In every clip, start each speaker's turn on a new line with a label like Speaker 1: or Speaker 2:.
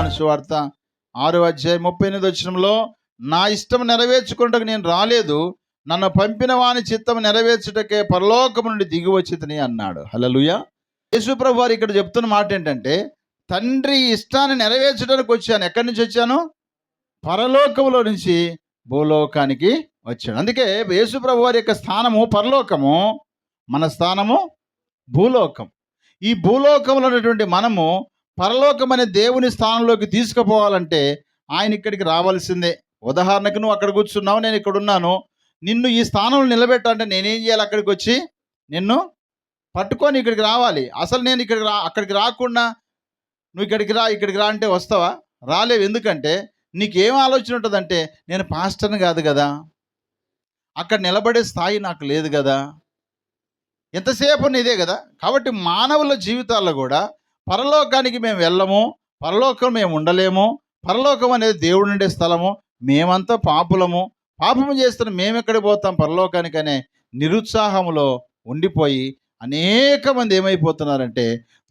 Speaker 1: యోహాను సువార్త ఆరు అధ్యాయం ముప్పై ఎనిమిది వచ్చినంలో నా ఇష్టం నెరవేర్చుకుంటకు నేను రాలేదు నన్ను పంపిన వాని చిత్తం నెరవేర్చుటకే పరలోకము నుండి దిగి వచ్చిందని అన్నాడు. హలలుయ యేసుప్రభు వారు ఇక్కడ చెప్తున్న మాట ఏంటంటే తండ్రి ఇష్టాన్ని నెరవేర్చడానికి వచ్చాను. ఎక్కడి నుంచి వచ్చాను? పరలోకములో నుంచి భూలోకానికి వచ్చాడు అందుకే యేసుప్రభు వారి యొక్క స్థానము పరలోకము మన స్థానము భూలోకం. ఈ భూలోకంలో ఉన్నటువంటి మనము పరలోకం అనే దేవుని స్థానంలోకి తీసుకుపోవాలంటే ఆయన ఇక్కడికి రావాల్సిందే. ఉదాహరణకు నువ్వు అక్కడ కూర్చున్నావు నేను ఇక్కడ ఉన్నాను. నిన్ను ఈ స్థానంలో నిలబెట్టాలంటే నేనేం చేయాలి అక్కడికి వచ్చి నిన్ను పట్టుకొని ఇక్కడికి రావాలి. అసలు నేను ఇక్కడికి రా అక్కడికి రాకుండా నువ్వు ఇక్కడికి రా ఇక్కడికి రా అంటే వస్తావా? రాలేవు. ఎందుకంటే నీకేం ఆలోచన ఉంటుందంటే నేను పాస్టర్ని కాదు కదా. అక్కడ నిలబడే స్థాయి నాకు లేదు కదా. ఎంతసేపు నీదే కదా. కాబట్టి మానవుల జీవితాల్లో కూడా పరలోకానికి మేము వెళ్ళము పరలోకం మేము ఉండలేము పరలోకం అనేది దేవుడు ఉండే స్థలము మేమంతా పాపులము పాపము చేస్తున్న మేము ఎక్కడికి పోతాం పరలోకానికి అనే నిరుత్సాహంలో ఉండిపోయి అనేక మంది ఏమైపోతున్నారంటే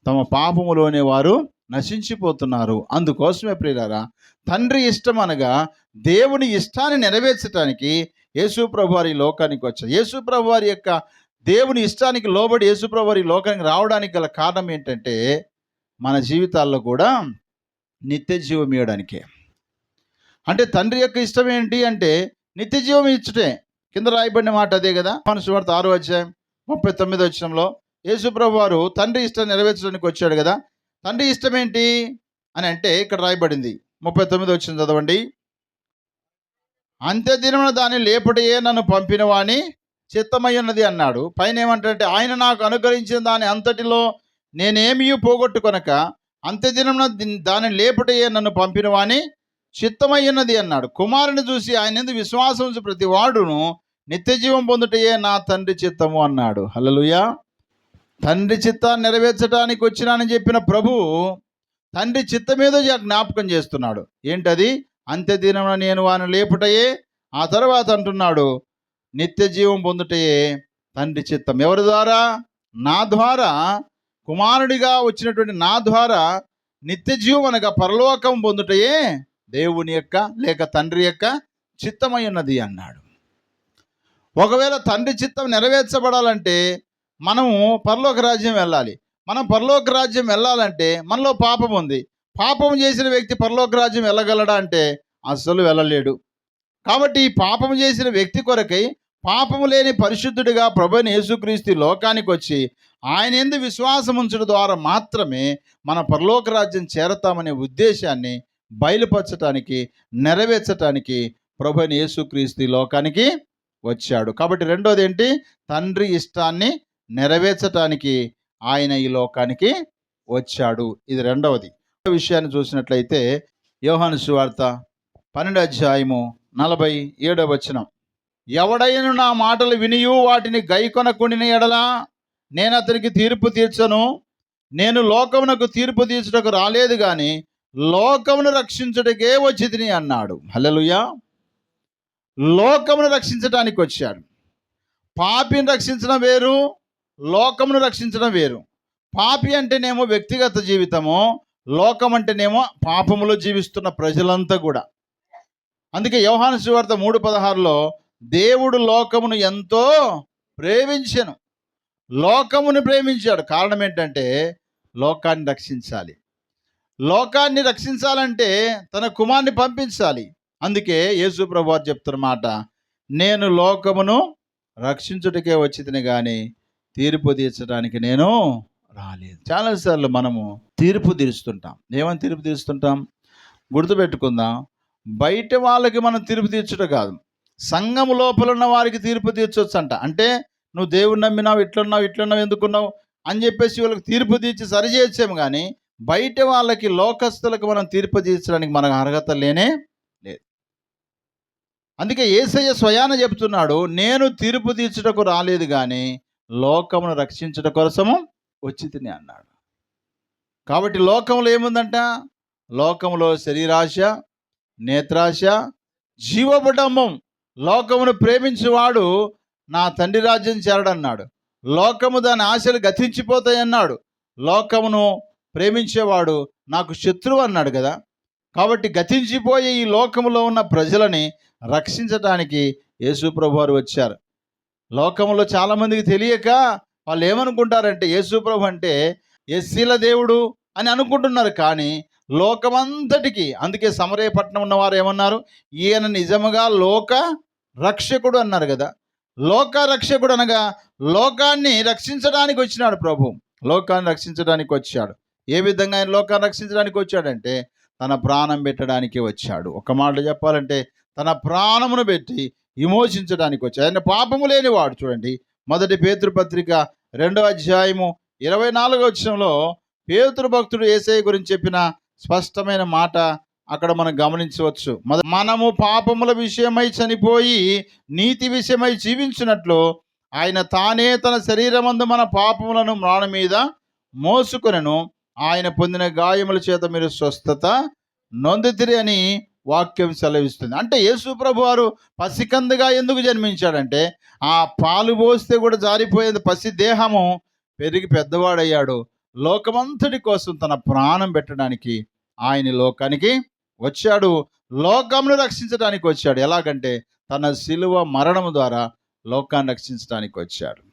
Speaker 1: తమ పాపములోనే వారు నశించిపోతున్నారు. అందుకోసమే ప్రియులారా తండ్రి ఇష్టం అనగా దేవుని ఇష్టాన్ని నెరవేర్చడానికి యేసుప్రభు వారి లోకానికి వచ్చారు. యేసుప్రభు వారి యొక్క దేవుని ఇష్టానికి లోబడి యేసుప్రభు వారి లోకానికి రావడానికి గల కారణం ఏంటంటే మన జీవితాల్లో కూడా నిత్య జీవం ఇవ్వడానికే. అంటే తండ్రి యొక్క ఇష్టం ఏంటి అంటే నిత్య జీవం ఇచ్చుటే. కింద రాయబడిన మాట అదే కదా? మనుషువార్త ఆరో అధ్యాయం ముప్పై తొమ్మిది వచ్చంలో యేసుప్రభు వారు తండ్రి ఇష్టం నెరవేర్చడానికి వచ్చాడు కదా? తండ్రి ఇష్టం ఏంటి? అని అంటే ఇక్కడ రాయబడింది. ముప్పై తొమ్మిది వచ్చింది చదవండి. అంత్యదినమున దాన్ని లేపటియే నన్ను పంపిన వాణి చిత్తమై ఉన్నది అన్నాడు. పైన ఏమంటాడంటే ఆయన నాకు అనుగ్రహించిన దాని అంతటిలో నేనేమీ పోగొట్టుకొనక అంత్యదినమున దాన్ని లేపుటయే నన్ను పంపినవాని చిత్తమయ్యున్నది ఉన్నది అన్నాడు. కుమారుని చూసి ఆయన ఎందుకు విశ్వాసం ఉంచి ప్రతి వాడును నిత్యజీవం పొందుటయే నా తండ్రి చిత్తము అన్నాడు. హల్లెలూయా. తండ్రి చిత్తాన్ని నెరవేర్చడానికి వచ్చినానని చెప్పిన ప్రభువు తండ్రి చిత్తమేదో జా- జ్ఞాపకం చేస్తున్నాడు. ఏంటది? అంత్యదినమున నేను వాని లేపుటయే? ఆ తర్వాత అంటున్నాడు నిత్య జీవం పొందుటయే తండ్రి చిత్తం. ఎవరి ద్వారా? నా ద్వారా కుమారుడిగా వచ్చినటువంటి నా ద్వారా నిత్య జీవం అనగా పరలోకం పొందుటయే దేవుని యొక్క లేక తండ్రి యొక్క చిత్తమై ఉన్నది అన్నాడు. ఒకవేళ తండ్రి చిత్తం నెరవేర్చబడాలంటే మనము పరలోక రాజ్యం వెళ్ళాలి. మనం పరలోక రాజ్యం వెళ్ళాలంటే మనలో పాపం ఉంది. పాపం చేసిన వ్యక్తి పరలోక రాజ్యం వెళ్ళగలడా అంటే అస్సలు వెళ్ళలేడు. కాబట్టి ఈ పాపం చేసిన వ్యక్తి కొరకై పాపము లేని పరిశుద్ధుడిగా ప్రభుని యేసుక్రీస్తు లోకానికి వచ్చి ఆయన ఎందు విశ్వాసం ఉంచడం ద్వారా మాత్రమే మన పరలోక రాజ్యం చేరతామనే ఉద్దేశాన్ని బయలుపరచటానికి నెరవేర్చటానికి ప్రభు యేసుక్రీస్తు లోకానికి వచ్చాడు. కాబట్టి రెండోది ఏంటి తండ్రి ఇష్టాన్ని నెరవేర్చటానికి ఆయన ఈ లోకానికి వచ్చాడు. ఇది రెండవది. విషయాన్ని చూసినట్లయితే యోహాను సువార్త పన్నెండు అధ్యాయము నలభై ఏడవ వచనం. ఎవడైనా నా మాటలు వినియు వాటిని గైకొనకుండిన ఎడలా నేను అతనికి తీర్పు తీర్చను. నేను లోకమునకు తీర్పు తీర్చుటకు రాలేదు కానీ లోకమును రక్షించుటకే వచ్చితిని అన్నాడు. హలలుయా లోకమును రక్షించడానికి వచ్చాడు. పాపిని రక్షించడం వేరు లోకమును రక్షించడం వేరు. పాపి అంటేనేమో వ్యక్తిగత జీవితము లోకం అంటేనేమో పాపములో జీవిస్తున్న ప్రజలంతా కూడా. అందుకే యోహాను శివార్త మూడు పదహారులో దేవుడు లోకమును ఎంతో ప్రేమించను. లోకమును ప్రేమించాడు. కారణం ఏంటంటే లోకాన్ని రక్షించాలి. లోకాన్ని రక్షించాలంటే తన కుమార్ని పంపించాలి. అందుకే యేసు ప్రభు వారు చెప్తున్న మాట నేను లోకమును రక్షించుటకే వచ్చితిని కానీ తీర్పు తీర్చడానికి నేను రాలేదు. చాలాసార్లు మనము తీర్పు తీరుస్తుంటాం. ఏమని తీర్పు తీరుస్తుంటాం? గుర్తుపెట్టుకుందాం. బయట వాళ్ళకి మనం తీర్పు తీర్చుట కాదు. సంఘం లోపల ఉన్న వారికి తీర్పు తీర్చొచ్చు అంట అంటే నువ్వు దేవుని నమ్మినావు ఇట్లున్నావు ఇట్లున్నావు ఎందుకున్నావు అని చెప్పేసి వాళ్ళకి తీర్పు తీర్చి సరి కానీ బయట వాళ్ళకి లోకస్తులకు మనం తీర్పు తీర్చడానికి మనకు అర్హత లేనే లేదు. అందుకే ఏసయ్య స్వయాన చెప్తున్నాడు నేను తీర్పు తీర్చుటకు రాలేదు కానీ లోకమును రక్షించుట కోసము వచ్చి తిని అన్నాడు. కాబట్టి లోకంలో ఏముందంట? లోకంలో శరీరాశ నేత్రాశ జీవబడమ్మం లోకమును ప్రేమించేవాడు నా తండ్రి రాజ్యం చేరడన్నాడు. లోకము దాని ఆశలు గతించిపోతాయన్నాడు. లోకమును ప్రేమించేవాడు నాకు శత్రువు అన్నాడు కదా. కాబట్టి గతించిపోయే ఈ లోకములో ఉన్న ప్రజలని రక్షించడానికి యేసు వారు వచ్చారు. లోకంలో చాలామందికి తెలియక వాళ్ళు ఏమనుకుంటారంటే యేసుప్రభు అంటే ఎస్సీల దేవుడు అని అనుకుంటున్నారు కానీ లోకమంతటికి అందుకే సమరయపట్నం ఉన్నవారు ఏమన్నారు? ఈయన నిజముగా లోక రక్షకుడు అన్నారు కదా. లోక రక్షకుడు అనగా లోకాన్ని రక్షించడానికి వచ్చినాడు ప్రభు. లోకాన్ని రక్షించడానికి వచ్చాడు. ఏ విధంగా ఆయన లోకాన్ని రక్షించడానికి వచ్చాడంటే తన ప్రాణం పెట్టడానికి వచ్చాడు. ఒక మాట చెప్పాలంటే తన ప్రాణమును పెట్టి విమోచించడానికి వచ్చాడు. ఆయన పాపము లేనివాడు చూడండి. మొదటి పేతృపత్రిక రెండవ అధ్యాయము ఇరవై నాలుగో వచ్చంలో పేతురు భక్తుడు ఏసఐ గురించి చెప్పిన స్పష్టమైన మాట అక్కడ మనం గమనించవచ్చు. మనము పాపముల విషయమై చనిపోయి నీతి విషయమై జీవించినట్లు ఆయన తానే తన శరీరమందు మన పాపములను మ్రాణ మీద మోసుకొనను. ఆయన పొందిన గాయముల చేత మీరు స్వస్థత నొందితిరి అని వాక్యం సెలవిస్తుంది. అంటే యేసు ప్రభు వారు పసికందుగా ఎందుకు జన్మించాడంటే ఆ పాలు పోస్తే కూడా జారిపోయేది పసి దేహము పెరిగి పెద్దవాడయ్యాడు. లోకమంతటి కోసం తన ప్రాణం పెట్టడానికి ఆయన లోకానికి వచ్చాడు. లోకమును రక్షించడానికి వచ్చాడు. ఎలాగంటే తన శిలువ మరణం ద్వారా లోకాన్ని రక్షించడానికి వచ్చాడు.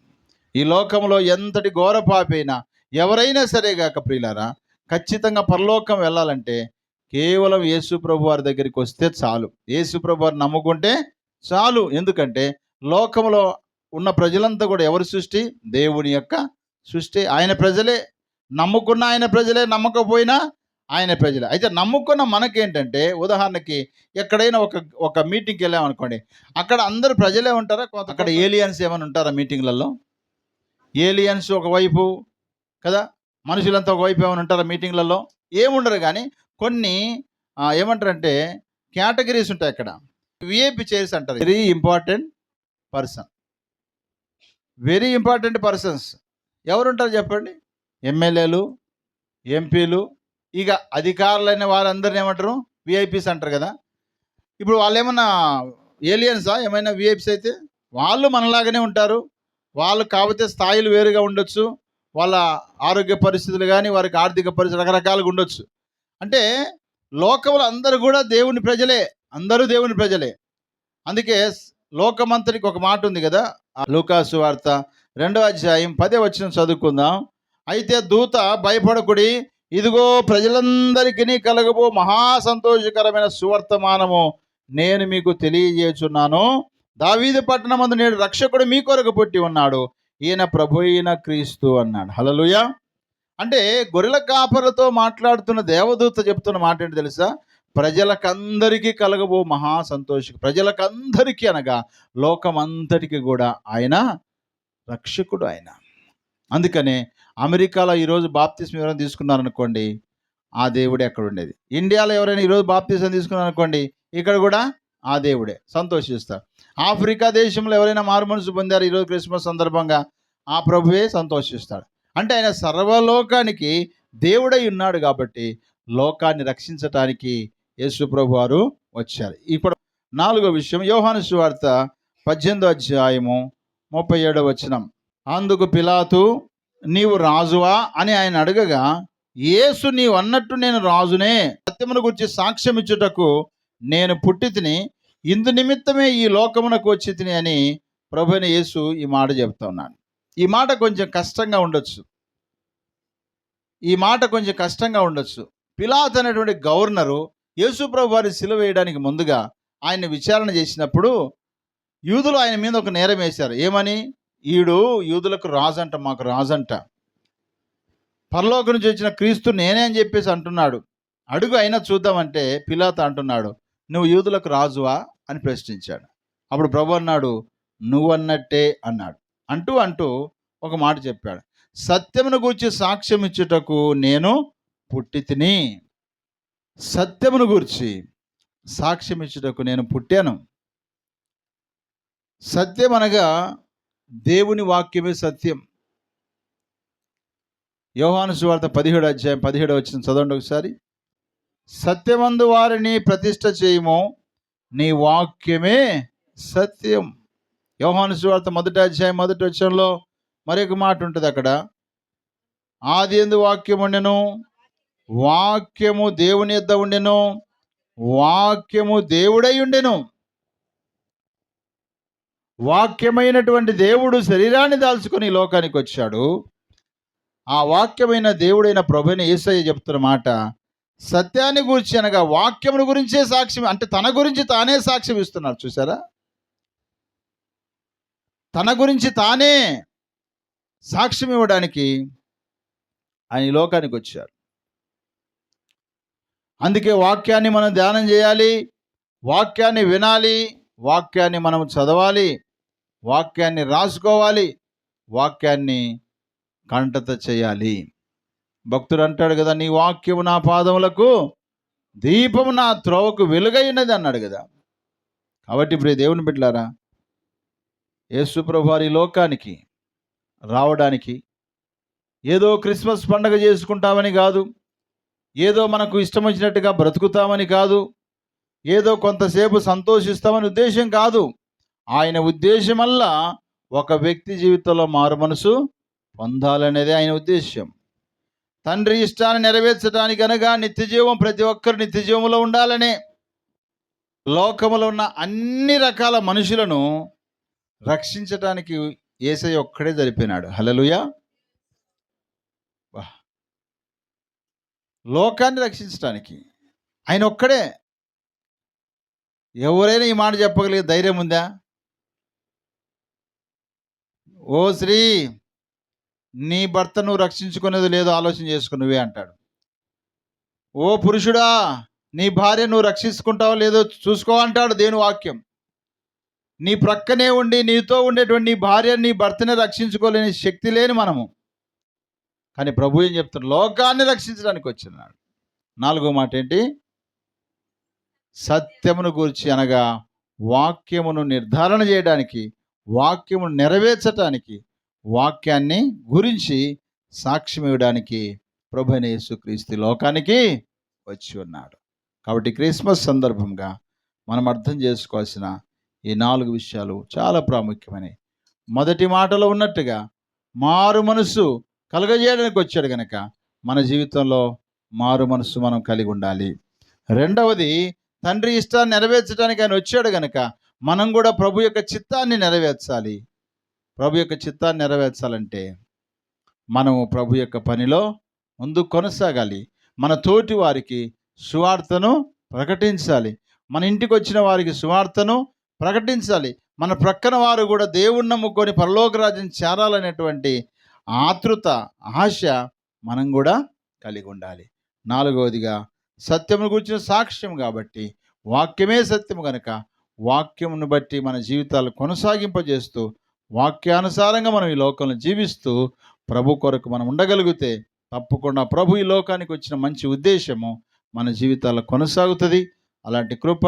Speaker 1: ఈ లోకంలో ఎంతటి ఘోర పాపైనా ఎవరైనా సరే గాక ప్రియులారా ఖచ్చితంగా పరలోకం వెళ్ళాలంటే కేవలం యేసు ప్రభు వారి దగ్గరికి వస్తే చాలు. యేసు ప్రభు వారు నమ్ముకుంటే చాలు. ఎందుకంటే లోకంలో ఉన్న ప్రజలంతా కూడా ఎవరి సృష్టి? దేవుని యొక్క సృష్టి. ఆయన ప్రజలే. నమ్ముకున్న ఆయన ప్రజలే. నమ్మకపోయినా ఆయన ప్రజలే. అయితే నమ్ముకున్న మనకేంటంటే ఉదాహరణకి ఎక్కడైనా ఒక ఒక మీటింగ్కి వెళ్ళామనుకోండి అక్కడ అందరు ప్రజలే ఉంటారా? కొంత అక్కడ ఏలియన్స్ ఏమైనా ఉంటారా మీటింగ్లలో? ఏలియన్స్ ఒకవైపు కదా మనుషులంతా ఒకవైపు ఏమైనా ఉంటారా మీటింగ్లలో? ఏముండరు కానీ కొన్ని ఏమంటారంటే కేటగిరీస్ ఉంటాయి అక్కడ. విఐపి చైర్స్ అంటారు. Very important person. Very important persons. ఎవరు ఉంటారు చెప్పండి? ఎమ్మెల్యేలు ఎంపీలు ఇక అధికారులైన వారందరిని ఏమంటారు? విఐపీస్ అంటారు కదా. ఇప్పుడు వాళ్ళు ఏమన్నా ఏలియన్సా ఏమైనా విఐపీస్ అయితే? వాళ్ళు మనలాగానే ఉంటారు. వాళ్ళు కాకపోతే స్థాయిలు వేరుగా ఉండొచ్చు. వాళ్ళ ఆరోగ్య పరిస్థితులు కానీ వారికి ఆర్థిక పరిస్థితులు రకరకాలుగా ఉండొచ్చు. అంటే లోకంలో అందరూ కూడా దేవుని ప్రజలే. అందరూ దేవుని ప్రజలే. అందుకే లోకమంతరికి ఒక మాట ఉంది కదా. ఆ లూకాసు వార్త రెండవ అధ్యాయం పదే వచ్చిన చదువుకుందాం. అయితే దూత భయపడకుడి ఇదిగో ప్రజలందరికీ కలగబో మహా సంతోషకరమైన సువర్తమానము నేను మీకు తెలియజేస్తున్నాను దావీదు పట్టణమందు నేడు రక్షకుడు మీ కొరకు పుట్టి ఉన్నాడు. ఈయన ప్రభు అయిన క్రీస్తు అన్నాడు. హలలుయ అంటే గొర్రెల కాపరులతో మాట్లాడుతున్న దేవదూత చెప్తున్న మాట ఏంటి తెలుసా? ప్రజలకందరికీ కలగబో మహా సంతోషం ప్రజలకందరికీ అనగా లోకమంతటికి కూడా ఆయన రక్షకుడు ఆయన. అందుకనే అమెరికాలో ఈరోజు బాప్తిస్మ ఎవరైనా తీసుకున్నారనుకోండి ఆ దేవుడే అక్కడ ఉండేది ఇండియాలో ఎవరైనా ఈరోజు బాప్తిసం తీసుకున్నారనుకోండి ఇక్కడ కూడా ఆ దేవుడే. సంతోషిస్తారు. ఆఫ్రికా దేశంలో ఎవరైనా మారుమనసు పొందారు ఈరోజు క్రిస్మస్ సందర్భంగా ఆ ప్రభువే సంతోషిస్తాడు. అంటే ఆయన సర్వలోకానికి దేవుడై ఉన్నాడు కాబట్టి లోకాన్ని రక్షించటానికి యేసు ప్రభు వారు వచ్చారు. ఇప్పుడు నాలుగో విషయం యోహాను సువార్త పద్దెనిమిదో అధ్యాయము ముప్పై ఏడో వచనం. అందుకు పిలాతు నీవు రాజువా అని ఆయన అడగగా యేసు నీవు అన్నట్టు నేను రాజునే. సత్యమును గురించి సాక్ష్యం ఇచ్చుటకు నేను పుట్టి తిని ఇందు నిమిత్తమే ఈ లోకమునకు వచ్చి తిని అని ప్రభుని యేసు ఈ మాట చెప్తా ఉన్నాను ఈ మాట కొంచెం కష్టంగా ఉండొచ్చు. ఈ మాట కొంచెం కష్టంగా ఉండొచ్చు. పిలాత్ అనేటువంటి గవర్నరు యేసు ప్రభు వారి సిలువ వేయడానికి ముందుగా ఆయన విచారణ చేసినప్పుడు యూదులు ఆయన మీద ఒక నేరం వేశారు. ఏమని? ఈడు యూదులకు రాజంట మాకు రాజంట. పరలోకం నుంచి వచ్చిన క్రీస్తు నేనే అని చెప్పేసి అంటున్నాడు. అడుగు అయినా చూద్దామంటే పిలాత అంటున్నాడు నువ్వు యూదులకు రాజువా? అని ప్రశ్నించాడు. అప్పుడు ప్రభు అన్నాడు నువ్వు అన్నట్టే అన్నాడు. అంటూ అంటూ ఒక మాట చెప్పాడు. సత్యమును గూర్చి సాక్ష్యం ఇచ్చుటకు నేను పుట్టి తిని సత్యమును గూర్చి సాక్ష్యం ఇచ్చుటకు నేను పుట్టాను. సత్యం అనగా దేవుని వాక్యమే సత్యం. యోహాను సువార్త పదిహేడు అధ్యాయం పదిహేడు వచ్చిన చదవండి ఒకసారి. సత్యమందు వారిని ప్రతిష్ట చేయము నీ వాక్యమే సత్యం. యోహాను సువార్త మొదటి అధ్యాయం మొదటి వచ్చంలో మరొక మాట ఉంటుంది అక్కడ. ఆది ఎందు వాక్యం ఉండెను వాక్యము దేవుని యొద్ద ఉండెను వాక్యము దేవుడై ఉండెను. వాక్యమైనటువంటి దేవుడు శరీరాన్ని దాల్చుకొని లోకానికి వచ్చాడు. ఆ వాక్యమైన దేవుడైన ప్రభుని ఏసయ్య చెప్తున్న మాట సత్యాన్ని గురించి అనగా వాక్యమును గురించే సాక్ష్యం అంటే తన గురించి తానే సాక్ష్యం ఇస్తున్నారు చూసారా తన గురించి తానే సాక్ష్యం ఇవ్వడానికి ఆయన ఈ లోకానికి వచ్చారు అందుకే వాక్యాన్ని మనం ధ్యానం చేయాలి వాక్యాన్ని వినాలి వాక్యాన్ని మనం చదవాలి వాక్యాన్ని రాసుకోవాలి. వాక్యాన్ని కంటత చేయాలి. భక్తుడు అంటాడు కదా నీ వాక్యము నా పాదములకు దీపము నా త్రోవకు వెలుగైనది అన్నాడు కదా. కాబట్టి ఇప్పుడు దేవుని బిడ్డలారా యేసు వారి లోకానికి రావడానికి ఏదో క్రిస్మస్ పండగ చేసుకుంటామని కాదు ఏదో మనకు ఇష్టం వచ్చినట్టుగా బ్రతుకుతామని కాదు ఏదో కొంతసేపు సంతోషిస్తామని ఉద్దేశం కాదు. ఆయన ఉద్దేశమల్లా ఒక వ్యక్తి జీవితంలో మారు మనసు పొందాలనేదే ఆయన ఉద్దేశ్యం. తండ్రి ఇష్టాన్ని నెరవేర్చడానికి అనగా నిత్యజీవం ప్రతి ఒక్కరు నిత్యజీవంలో ఉండాలనే లోకములో ఉన్న అన్ని రకాల మనుషులను రక్షించటానికి ఏసయ్య ఒక్కడే జరిపినాడు. హలలుయా లోకాన్ని రక్షించటానికి ఆయన ఒక్కడే. ఎవరైనా ఈ మాట చెప్పగలిగే ధైర్యం ఉందా? ఓ శ్రీ నీ భర్త నువ్వు రక్షించుకునేది లేదో ఆలోచన చేసుకు నువ్వే అంటాడు. ఓ పురుషుడా నీ భార్య నువ్వు రక్షించుకుంటావో లేదో చూసుకో అంటాడు దేని వాక్యం. నీ ప్రక్కనే ఉండి నీతో ఉండేటువంటి నీ భార్య నీ భర్తని రక్షించుకోలేని శక్తి లేని మనము. కానీ ప్రభు ఏం చెప్తున్నాడు లోకాన్ని రక్షించడానికి వచ్చినాడు నాలుగో మాట ఏంటి? సత్యమును గురించి అనగా వాక్యమును నిర్ధారణ చేయడానికి వాక్యము నెరవేర్చటానికి వాక్యాన్ని గురించి సాక్ష్యం ఇవ్వడానికి ప్రభుని యేసుక్రీస్తు లోకానికి వచ్చి ఉన్నాడు. కాబట్టి క్రిస్మస్ సందర్భంగా మనం అర్థం చేసుకోవాల్సిన ఈ నాలుగు విషయాలు చాలా ప్రాముఖ్యమైనవి. మొదటి మాటలో ఉన్నట్టుగా మారు మనసు కలగజేయడానికి వచ్చాడు గనక మన జీవితంలో మారు మనసు మనం కలిగి ఉండాలి. రెండవది తండ్రి ఇష్టాన్ని నెరవేర్చడానికి ఆయన వచ్చాడు గనక మనం కూడా ప్రభు యొక్క చిత్తాన్ని నెరవేర్చాలి. ప్రభు యొక్క చిత్తాన్ని నెరవేర్చాలంటే మనము ప్రభు యొక్క పనిలో ముందు కొనసాగాలి. మన తోటి వారికి సువార్తను ప్రకటించాలి. మన ఇంటికి వచ్చిన వారికి సువార్తను ప్రకటించాలి. మన ప్రక్కన వారు కూడా దేవుణ్ణి నమ్ముకొని పరలోకరాజ్యం చేరాలనేటువంటి ఆతృత ఆశ మనం కూడా కలిగి ఉండాలి. నాలుగవదిగా సత్యమును గురించిన సాక్ష్యం కాబట్టి వాక్యమే సత్యము కనుక వాక్యమును బట్టి మన జీవితాలు కొనసాగింపజేస్తూ వాక్యానుసారంగా మనం ఈ లోకంలో జీవిస్తూ ప్రభు కొరకు మనం ఉండగలిగితే తప్పకుండా ప్రభు ఈ లోకానికి వచ్చిన మంచి ఉద్దేశము మన జీవితాల్లో కొనసాగుతుంది. అలాంటి కృప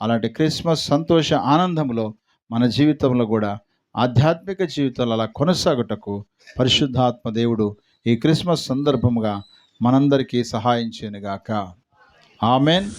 Speaker 1: అలాంటి క్రిస్మస్ సంతోష ఆనందంలో మన జీవితంలో కూడా ఆధ్యాత్మిక జీవితంలో అలా కొనసాగుటకు పరిశుద్ధాత్మ దేవుడు ఈ క్రిస్మస్ సందర్భముగా మనందరికీ సహాయం చేయనుగాక. ఆమెన్.